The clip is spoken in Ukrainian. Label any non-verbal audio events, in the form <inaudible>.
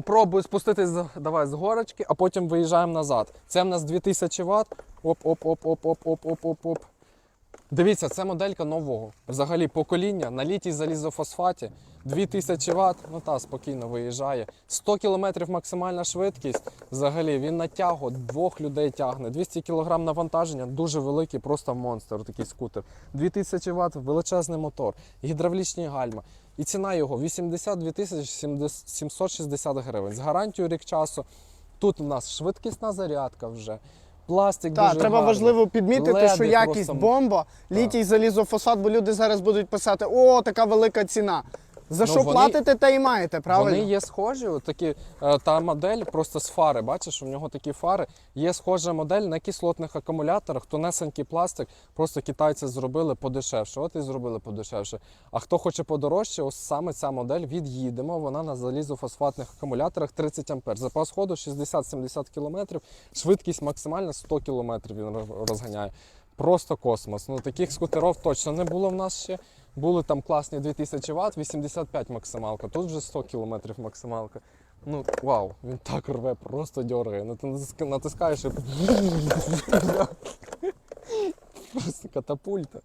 Пробую спуститись давай з горочки, а потім виїжджаємо назад. Це в нас 2000 Вт. Оп, Дивіться, це моделька нового. Взагалі покоління на літій залізофосфаті. 2000 Вт, ну та спокійно виїжджає. 100 км максимальна швидкість. Взагалі він на тягу двох людей тягне. 200 кг навантаження, дуже великий, просто монстр, такий скутер. 2000 Вт, величезний мотор, гідравлічні гальма. І ціна його 82 тисячі 760 гривень. З гарантією рік часу. Тут у нас швидкісна зарядка вже. Пластик Так, дуже треба гарний. важливо підмітити, Леди що якість просто- бомба, літій залізофосфат, бо люди зараз будуть писати: о, така велика ціна. За Ну, що вони- платите, те і маєте, правильно? Вони є схожі, от такі, е, та модель просто з фари. Бачиш, у нього такі фари. Є схожа модель на кислотних акумуляторах, тонесенький пластик, просто китайці зробили подешевше. От і зробили подешевше. А хто хоче подорожче, ось саме ця модель від'їдемо. Вона на залізофосфатних акумуляторах 30 ампер. Запас ходу 60-70 км, швидкість максимальна 100 км він розганяє. Просто космос. Ну таких скутерів точно не було в нас ще. Були там класні 2000 Вт, 85 максималка. Тут вже 100 км максималка. Ну, вау, він так рве, просто дьоргає. Ну, ти натискаєш і. <laughs> Просто катапульта.